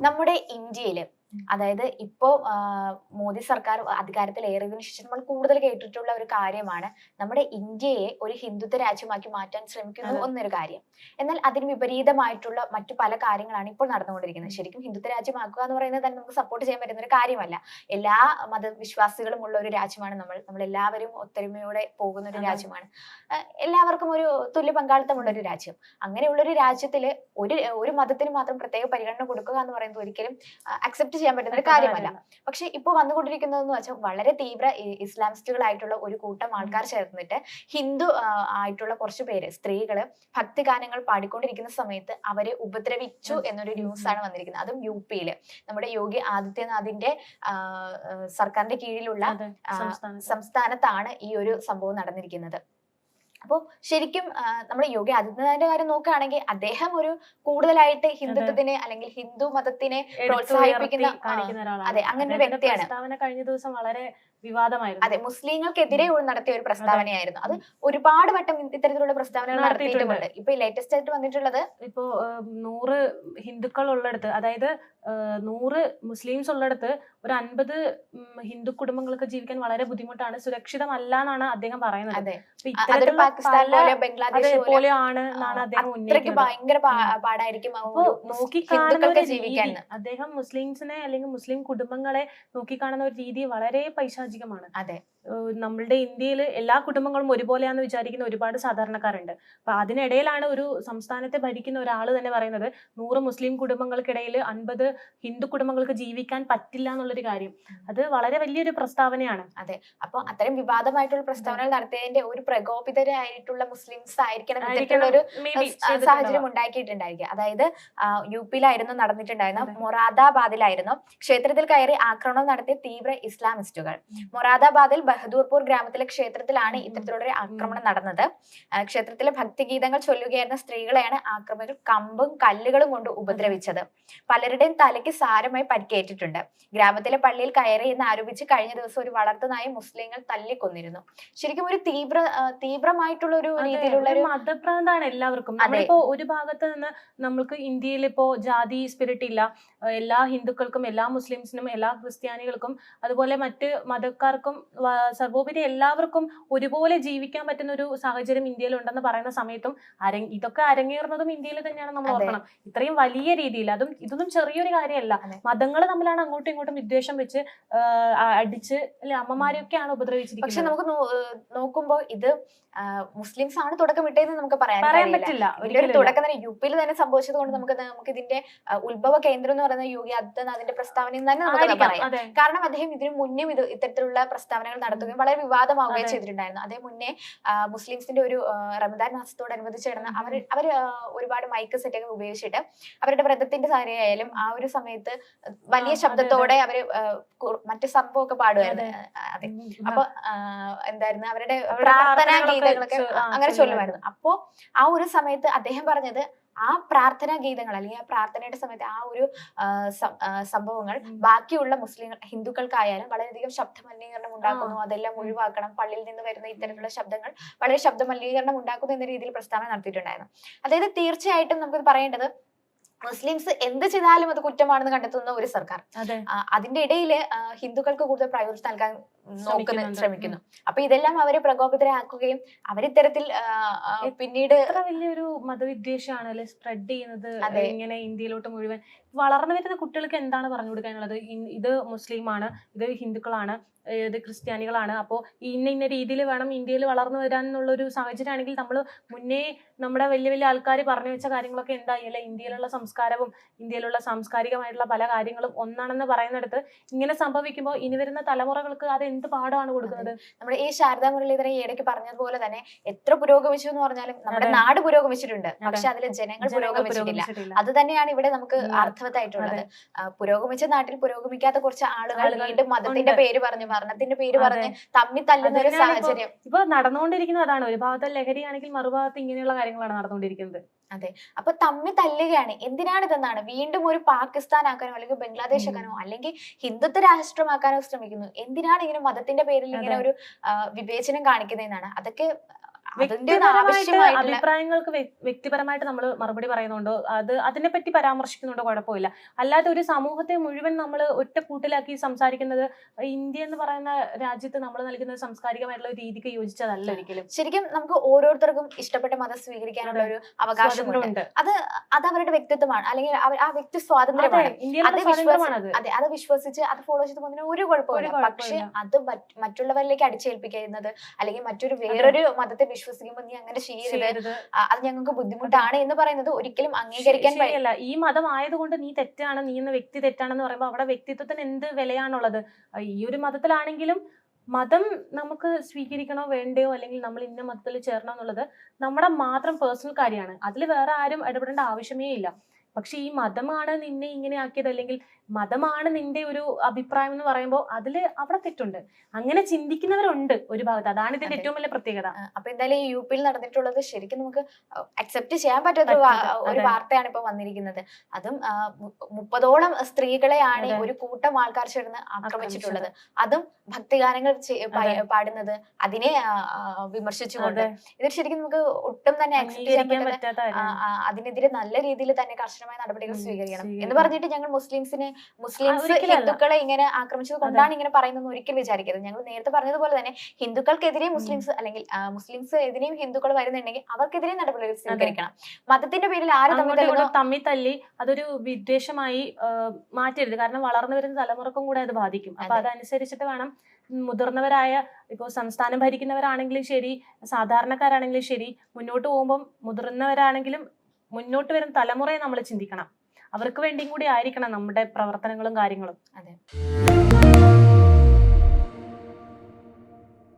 നമ്മുടെ ഇന്ത്യയിൽ അതായത് ഇപ്പോ മോദി സർക്കാർ അധികാരത്തിൽ ഏറിയതിനു ശേഷം നമ്മൾ കൂടുതൽ കേട്ടിട്ടുള്ള ഒരു കാര്യമാണ് നമ്മുടെ ഇന്ത്യയെ ഒരു ഹിന്ദുത്വ രാജ്യമാക്കി മാറ്റാൻ ശ്രമിക്കുന്നു എന്നൊരു കാര്യം. എന്നാൽ അതിന് വിപരീതമായിട്ടുള്ള മറ്റു പല കാര്യങ്ങളാണ് ഇപ്പോൾ നടന്നുകൊണ്ടിരിക്കുന്നത്. ശരിക്കും ഹിന്ദുത്വ രാജ്യമാക്കുക എന്ന് പറയുന്നത് തന്നെ നമുക്ക് സപ്പോർട്ട് ചെയ്യാൻ പറ്റുന്ന ഒരു കാര്യമല്ല. എല്ലാ മതവിശ്വാസികളും ഉള്ള ഒരു രാജ്യമാണ് നമ്മൾ. നമ്മൾ എല്ലാവരും ഒത്തൊരുമയോടെ പോകുന്ന ഒരു രാജ്യമാണ്. എല്ലാവർക്കും ഒരു തുല്യ പങ്കാളിത്തമുള്ള ഒരു രാജ്യം. അങ്ങനെയുള്ള ഒരു രാജ്യത്തിൽ ഒരു ഒരു മതത്തിന് മാത്രം പ്രത്യേക പരിഗണന കൊടുക്കുക എന്ന് പറയുന്നത് ഒരിക്കലും അക്സെപ്റ്റ് ചെയ്യാൻ പറ്റുന്ന ഒരു കാര്യമല്ല. പക്ഷെ ഇപ്പോൾ വന്നുകൊണ്ടിരിക്കുന്നതെന്ന് വെച്ചാൽ വളരെ തീവ്ര ഇസ്ലാമിസ്റ്റുകളായിട്ടുള്ള ഒരു കൂട്ടം ആൾക്കാർ ചേർന്നിട്ട് ഹിന്ദു ആയിട്ടുള്ള കുറച്ച് പേര് സ്ത്രീകൾ ഭക്തി ഗാനങ്ങൾ പാടിക്കൊണ്ടിരിക്കുന്ന സമയത്ത് അവരെ ഉപദ്രവിച്ചു എന്നൊരു ന്യൂസ് ആണ് വന്നിരിക്കുന്നത്. അതും യു പിയിൽ. നമ്മുടെ യോഗി ആദിത്യനാഥിന്റെ സർക്കാരിന്റെ കീഴിലുള്ള സംസ്ഥാനത്താണ് ഈ ഒരു സംഭവം നടന്നിരിക്കുന്നത്. അപ്പോൾ ശരിക്കും നമ്മുടെ യോഗി ആദിത്യനാഥിന്റെ കാര്യം നോക്കുകയാണെങ്കിൽ അദ്ദേഹം ഒരു കൂടുതലായിട്ട് ഹിന്ദുത്വത്തിനെ അല്ലെങ്കിൽ ഹിന്ദു മതത്തിനെ പ്രോത്സാഹിപ്പിക്കുന്ന അതെ, അങ്ങനെ ഒരു വ്യക്തിയാണ്. പ്രസ്താവന കഴിഞ്ഞ ദിവസം വളരെ വിവാദമായിരുന്നു. അതെ മുസ്ലിങ്ങൾക്കെതിരെ നടത്തിയ ഒരു പ്രസ്താവനയായിരുന്നു. അത് ഒരുപാട് വട്ടം ഇത്തരത്തിലുള്ള പ്രസ്താവനകൾ നടത്തിയിട്ടുണ്ട്. നടത്തിയിട്ടുമുണ്ട് ഇപ്പൊ ലേറ്റസ്റ്റ് ആയിട്ട് വന്നിട്ടുള്ളത് ഇപ്പോ നൂറ് ഹിന്ദുക്കൾ ഉള്ളിടത്ത് അതായത് നൂറ് മുസ്ലിംസ് ഉള്ളിടത്ത് ഒരു അൻപത് ഹിന്ദു കുടുംബങ്ങൾക്ക് ജീവിക്കാൻ വളരെ ബുദ്ധിമുട്ടാണ് സുരക്ഷിതമല്ല എന്നാണ് അദ്ദേഹം പറയുന്നത്. അതെ. ഇത്തരത്തിലുള്ള പാകിസ്ഥാൻ പോലെ ബംഗ്ലാദേശ് പോലെ പോലെ ആണ് എന്നാണ് അദ്ദേഹം അത്രയ്ക്ക് ഭയങ്കര പാടായിരിക്കും ഹിന്ദുക്കൾക്ക് ജീവിക്കാൻ. അദ്ദേഹം മുസ്ലിംസിനെ അല്ലെങ്കിൽ മുസ്ലിം കുടുംബങ്ങളെ നോക്കിക്കാണുന്ന ഒരു രീതി വളരെ പൈശാചികമാണ്. അതെ. നമ്മളുടെ ഇന്ത്യയിൽ എല്ലാ കുടുംബങ്ങളും ഒരുപോലെയാണെന്ന് വിചാരിക്കുന്ന ഒരുപാട് സാധാരണക്കാരുണ്ട്. അപ്പൊ അതിനിടയിലാണ് ഒരു സംസ്ഥാനത്തെ ഭരിക്കുന്ന ഒരാൾ തന്നെ പറയുന്നത് നൂറ് മുസ്ലിം കുടുംബങ്ങൾക്കിടയിൽ അൻപത് ഹിന്ദു കുടുംബങ്ങൾക്ക് ജീവിക്കാൻ പറ്റില്ല എന്നുള്ളൊരു കാര്യം. അത് വളരെ വലിയൊരു പ്രസ്താവനയാണ്. അതെ. അപ്പൊ അത്തരം വിവാദമായിട്ടുള്ള പ്രസ്താവനകൾ നടത്തിയതിന്റെ ഒരു പ്രകോപിതരായിട്ടുള്ള മുസ്ലിംസ് ആയിരിക്കണം ആയിരിക്കണം. ഇത്തരത്തിലുള്ള ഒരു സാഹചര്യം ഉണ്ടാക്കിയിട്ടുണ്ടായിരിക്കും അതായത് യു പിയിലായിരുന്നു നടന്നിട്ടുണ്ടായിരുന്ന മൊറാദാബാദിലായിരുന്നു. ക്ഷേത്രത്തിൽ കയറി ആക്രമണം നടത്തിയ തീവ്ര ഇസ്ലാമിസ്റ്റുകൾ. മൊറാദാബാദിൽ ബഹദൂർപൂർ ഗ്രാമത്തിലെ ക്ഷേത്രത്തിലാണ് ഇത്തരത്തിലുള്ളൊരു ഇത്തരത്തിലുള്ള ആക്രമണം നടന്നത്. ക്ഷേത്രത്തിലെ ഭക്തിഗീതങ്ങൾ ചൊല്ലുകയായിരുന്ന സ്ത്രീകളെയാണ് ആക്രമികൾ കമ്പും കല്ലുകളും കൊണ്ട് ഉപദ്രവിച്ചത്. പലരുടെയും തലയ്ക്ക് സാരമായി പരിക്കേറ്റിട്ടുണ്ട്. ഗ്രാമത്തിലെ പള്ളിയിൽ കയറി എന്ന് ആരോപിച്ച് കഴിഞ്ഞ ദിവസം ഒരു വളർത്തുനായ മുസ്ലിങ്ങൾ തല്ലിക്കൊന്നിരുന്നു. ശരിക്കും ഒരു തീവ്ര ആ, തീവ്രമായിട്ടുള്ള ഒരു രീതിയിലുള്ള മതഭ്രാന്താണ് എല്ലാവർക്കും. നമ്മളിപ്പോ ഒരു ഭാഗത്ത് നിന്ന് നമ്മൾക്ക് ഇന്ത്യയിൽ ഇപ്പോ ജാതി സ്പിരിറ്റ് ഇല്ല. എല്ലാ ഹിന്ദുക്കൾക്കും എല്ലാ മുസ്ലിംസിനും എല്ലാ ക്രിസ്ത്യാനികൾക്കും അതുപോലെ മറ്റ് മതക്കാർക്കും സർവോപരി എല്ലാവർക്കും ഒരുപോലെ ജീവിക്കാൻ പറ്റുന്ന ഒരു സാഹചര്യം ഇന്ത്യയിൽ ഉണ്ടെന്ന് പറയുന്ന സമയത്തും അരങ് ഇതൊക്കെ അരങ്ങേറുന്നതും ഇന്ത്യയിൽ തന്നെയാണ് നമ്മൾ ഓർക്കണം. ഇത്രയും വലിയ രീതിയിൽ അതും ഇതൊന്നും ചെറിയൊരു കാര്യമല്ല. മതങ്ങൾ തമ്മിലാണ് അങ്ങോട്ടും ഇങ്ങോട്ടും വിദ്വേഷം വെച്ച് അടിച്ച് അല്ലെ അമ്മമാരെയൊക്കെയാണ് പക്ഷെ നമുക്ക് നോക്കുമ്പോൾ നോക്കുമ്പോ ഇത് മുസ്ലിംസ് ആണ് തുടക്കം ഇട്ടതെന്ന് നമുക്ക് പറയാൻ പറയാൻ പറ്റില്ല ഒരു തുടക്കം തന്നെ യു പിയിൽ തന്നെ സംഭവിച്ചത് കൊണ്ട് നമുക്ക് നമുക്ക് ഇതിന്റെ ഉത്ഭവ കേന്ദ്രം എന്ന് പറയുന്ന യോഗി ആദിത്യനാഥിന്റെ പ്രസ്താവന തന്നെ നമുക്ക് പറയാം. കാരണം അദ്ദേഹം ഇതിനു മുന്നേ ഇത് ഇത്തരത്തിലുള്ള പ്രസ്താവനകൾ നടത്തുകയും വളരെ വിവാദമാവുകയും. ചെയ്തിട്ടുണ്ടായിരുന്നു. അതേ മുന്നേ മുസ്ലിംസിന്റെ ഒരു റമദാൻ മാസത്തോടനുബന്ധിച്ച് നടന്ന അവർ അവർ ഒരുപാട് മൈക്ക് സെറ്റൊക്കെ ഉപയോഗിച്ചിട്ട് അവരുടെ വ്രതത്തിന്റെ കാര്യമായാലും ആ ഒരു സമയത്ത് വലിയ ശബ്ദത്തോടെ അവർ മറ്റു സംഭവമൊക്കെ പാടുമായിരുന്നു. അതെ. അപ്പൊ എന്തായിരുന്നു അവരുടെ പ്രാർത്ഥനാ ഗീതങ്ങളൊക്കെ ആ, അങ്ങനെ ചൊല്ലുമായിരുന്നു. അപ്പോ ആ ഒരു സമയത്ത് അദ്ദേഹം പറഞ്ഞത് ആ പ്രാർത്ഥനാ ഗീതങ്ങൾ അല്ലെങ്കിൽ ആ പ്രാർത്ഥനയുടെ സമയത്ത് ആ ഒരു സംഭവങ്ങൾ ബാക്കിയുള്ള മുസ്ലിം ഹിന്ദുക്കൾക്കായാലും വളരെയധികം ശബ്ദ മലിനീകരണം ഉണ്ടാക്കുന്നു. അതെല്ലാം. ഒഴിവാക്കണം. പള്ളിയിൽ നിന്ന് വരുന്ന ഇത്തരത്തിലുള്ള ശബ്ദങ്ങൾ വളരെ ശബ്ദ മലിനീകരണം ഉണ്ടാക്കുന്നു എന്ന രീതിയിൽ പ്രസ്താവന നടത്തിയിട്ടുണ്ടായിരുന്നു. അതായത് തീർച്ചയായിട്ടും നമുക്ക് പറയേണ്ടത് മുസ്ലിംസ് എന്ത് ചെയ്താലും അത് കുറ്റമാണെന്ന് കണ്ടെത്തുന്ന ഒരു സർക്കാർ. അതെ. അതിന്റെ ഇടയിൽ ഹിന്ദുക്കൾക്ക് കൂടുതൽ പ്രയോജനം നൽകാൻ നോക്കുന്ന. ശ്രമിക്കുന്നു. അപ്പൊ ഇതെല്ലാം അവരെ പ്രകോപിതരാക്കുകയും അവരിത്തരത്തിൽ പിന്നീട് എത്ര വലിയൊരു മതവിദ്വേഷമാണ് അല്ലെ സ്പ്രെഡ് ചെയ്യുന്നത്. ഇങ്ങനെ ഇന്ത്യയിലോട്ട് മുഴുവൻ. വളർന്നു വരുന്ന കുട്ടികൾക്ക് എന്താണ് പറഞ്ഞു കൊടുക്കാനുള്ളത്? ഇത് മുസ്ലിമാണ് ഇത് ഹിന്ദുക്കളാണ് ഏത് ഇത് ക്രിസ്ത്യാനികളാണ്. അപ്പോൾ ഇന്ന ഇന്ന രീതിയിൽ വേണം ഇന്ത്യയിൽ വളർന്നു വരാൻ എന്നുള്ള ഒരു സാഹചര്യമാണെങ്കിൽ നമ്മൾ മുന്നേ നമ്മുടെ വലിയ വലിയ ആൾക്കാർ പറഞ്ഞു വെച്ച കാര്യങ്ങളൊക്കെ എന്തായി? അല്ലെ ഇന്ത്യയിലുള്ള സംസ്കാരവും ഇന്ത്യയിലുള്ള സാംസ്കാരികമായിട്ടുള്ള പല കാര്യങ്ങളും ഒന്നാണെന്ന് പറയുന്നിടത്ത് ഇങ്ങനെ സംഭവിക്കുമ്പോൾ ഇനി വരുന്ന തലമുറകൾക്ക് അത് എന്ത് പാഠമാണ് കൊടുക്കുന്നത്? നമ്മുടെ ഈ ശാരദാ മുരളീധരൻ ഈ ഇടയ്ക്ക് പറഞ്ഞതുപോലെ തന്നെ എത്ര പുരോഗമിച്ചു എന്ന് പറഞ്ഞാലും നമ്മുടെ നാട് പുരോഗമിച്ചിട്ടുണ്ട്. പക്ഷെ അതിൽ ജനങ്ങൾ പുരോഗമിച്ചിട്ടില്ല. അത് തന്നെയാണ് ഇവിടെ നമുക്ക്. അർത്ഥവത്തായിട്ടുള്ളത്. പുരോഗമിച്ച നാട്ടിൽ പുരോഗമിക്കാത്ത കുറച്ച് ആളുകൾ വീണ്ടും മതത്തിന്റെ പേര് പറഞ്ഞ് വർണത്തിന്റെ പേര്. പറഞ്ഞ് തമ്മി തല്ലുന്ന ഒരു സാഹചര്യം. ഇപ്പൊ നടന്നുകൊണ്ടിരിക്കുന്നത് അതാണ്. ഒരു ഭാഗത്ത് ലഹരിയാണെങ്കിൽ മറുഭാഗത്ത് ഇങ്ങനെയുള്ള കാര്യങ്ങളാണ് നടന്നുകൊണ്ടിരിക്കുന്നത്. അപ്പൊ തമ്മി തല്ലുകയാണ്. എന്തിനാണ് ഇതെന്നാണ് വീണ്ടും ഒരു പാകിസ്ഥാൻ ആക്കാനോ അല്ലെങ്കിൽ ബംഗ്ലാദേശ് ആക്കാനോ അല്ലെങ്കിൽ ഹിന്ദുത്വ രാഷ്ട്രമാക്കാനോ ശ്രമിക്കുന്നു. എന്തിനാണ് ഇങ്ങനെ മതത്തിന്റെ പേരിൽ ഇങ്ങനെ ഒരു വിവേചനം കാണിക്കുന്നതെന്നാണ്? അതൊക്കെ വ്യക്തിപരമായിട്ട് അഭിപ്രായങ്ങൾക്ക് വ്യക്തിപരമായിട്ട് നമ്മൾ മറുപടി പറയുന്നുണ്ടോ? അത് അതിനെപ്പറ്റി പരാമർശിക്കുന്നുണ്ടോ? കുഴപ്പമില്ല. അല്ലാതെ ഒരു സമൂഹത്തെ മുഴുവൻ നമ്മൾ ഒറ്റ കൂട്ടിലാക്കി സംസാരിക്കുന്നത് ഇന്ത്യ എന്ന് പറയുന്ന രാജ്യത്ത് നമ്മൾ നൽകുന്ന സംസ്കാരികമായിട്ടുള്ള രീതിക്ക് യോജിച്ചതല്ല ഒരിക്കലും. ശരിക്കും നമുക്ക് ഓരോരുത്തർക്കും ഇഷ്ടപ്പെട്ട മതം സ്വീകരിക്കാനുള്ള ഒരു അവകാശമുണ്ട്. അത് അത് അവരുടെ വ്യക്തിത്വമാണ്. അല്ലെങ്കിൽ ആ വ്യക്തി സ്വാതന്ത്ര്യമാണ്. അതെ അത് വിശ്വസിച്ച് അത് ഫോളോ ചെയ്ത് പോകുന്നതിന് ഒരു കുഴപ്പമില്ല. പക്ഷെ അത് മറ്റുള്ളവരിലേക്ക് അടിച്ചേൽപ്പിക്കുന്നത് അല്ലെങ്കിൽ മറ്റൊരു വേറൊരു മതത്തെ വിശ്വസിക്കുമ്പോൾ നീ അങ്ങനെ ചെയ്യരുത്. അത് ഞങ്ങൾക്ക് ബുദ്ധിമുട്ടാണ് എന്ന് പറയുന്നത് ഒരിക്കലും അംഗീകരിക്കാൻ പറ്റില്ല ഈ മതം ആയതുകൊണ്ട് നീ തെറ്റാണ്. നീ എന്ന വ്യക്തി തെറ്റാണെന്ന് പറയുമ്പോൾ അവിടെ വ്യക്തിത്വത്തിന് എന്ത് വിലയാണുള്ളത്? ഈ ഒരു മതത്തിലാണെങ്കിലും മതം നമുക്ക് സ്വീകരിക്കണോ വേണ്ടയോ അല്ലെങ്കിൽ നമ്മൾ ഇന്ന മതത്തിൽ ചേരണോ എന്നുള്ളത് നമ്മുടെ മാത്രം പേഴ്സണൽ കാര്യമാണ്. അതിൽ വേറെ ആരും ഇടപെടേണ്ട ആവശ്യമേ ഇല്ല. പക്ഷെ ഈ മതമാണ് നിന്നെ ഇങ്ങനെ ആക്കിയത് അല്ലെങ്കിൽ മതമാണ് നിന്റെ ഒരു അഭിപ്രായം എന്ന് പറയുമ്പോൾ അതിൽ അവിടെ തെറ്റുണ്ട്. അങ്ങനെ ചിന്തിക്കുന്നവരുണ്ട് ഒരു ഭാഗത്ത്. അതാണ് ഇതിന്റെ ഏറ്റവും വലിയ പ്രത്യേകത. അപ്പൊ എന്തായാലും ഈ യു പിയിൽ നടന്നിട്ടുള്ളത് ശരിക്കും നമുക്ക് അക്സെപ്റ്റ് ചെയ്യാൻ പറ്റാത്ത ഒരു. വാർത്തയാണ് ഇപ്പൊ വന്നിരിക്കുന്നത്. അതും മുപ്പതോളം സ്ത്രീകളെയാണ് ഒരു കൂട്ടം ആൾക്കാർ ചേർന്ന് ആക്രമിച്ചിട്ടുള്ളത്. അതും ഭക്തിഗാനങ്ങൾ. പാടുന്നത് അതിനെ വിമർശിച്ചുകൊണ്ട്. ഇത് ശരിക്കും നമുക്ക് ഒട്ടും തന്നെ അക്സെപ്റ്റ് ചെയ്യാൻ പറ്റാത്ത അതിനെതിരെ നല്ല രീതിയിൽ തന്നെ കർശനമായ നടപടികൾ സ്വീകരിക്കണം. എന്ന് പറഞ്ഞിട്ട് ഞങ്ങൾ മുസ്ലിംസിനെ മുസ്ലിംസ് ഹിന്ദുക്കളെ ഇങ്ങനെ ആക്രമിച്ചത് കൊണ്ടാണ് ഇങ്ങനെ പറയുന്നത് ഒരിക്കലും വിചാരിക്കരുത്. ഞങ്ങൾ നേരത്തെ പറഞ്ഞതുപോലെ തന്നെ ഹിന്ദുക്കൾക്കെതിരെ മുസ്ലിംസ് അല്ലെങ്കിൽ മുസ്ലിംസ് എതിരെയും ഹിന്ദുക്കൾ വരുന്നുണ്ടെങ്കിൽ അവർക്കെതിരെ നടപടികൾ സ്വീകരിക്കണം. മതത്തിന്റെ പേരിൽ ആര് തമ്മിൽ തമ്മിൽ തല്ലി അതൊരു വിദ്വേഷമായി മാറ്റരുത് കാരണം വളർന്നു വരുന്ന തലമുറക്കും കൂടെ അത് ബാധിക്കും. അപ്പൊ അതെ. അതനുസരിച്ചിട്ട് വേണം മുതിർന്നവരായ ഇപ്പോൾ സംസ്ഥാനം ഭരിക്കുന്നവരാണെങ്കിലും ശരി സാധാരണക്കാരാണെങ്കിലും ശരി മുന്നോട്ട് പോകുമ്പോൾ മുതിർന്നവരാണെങ്കിലും മുന്നോട്ട് വരുന്ന തലമുറയെ നമ്മൾ ചിന്തിക്കണം. അവർക്ക് വേണ്ടിയും കൂടി ആയിരിക്കണം നമ്മുടെ പ്രവർത്തനങ്ങളും കാര്യങ്ങളും. അതെ.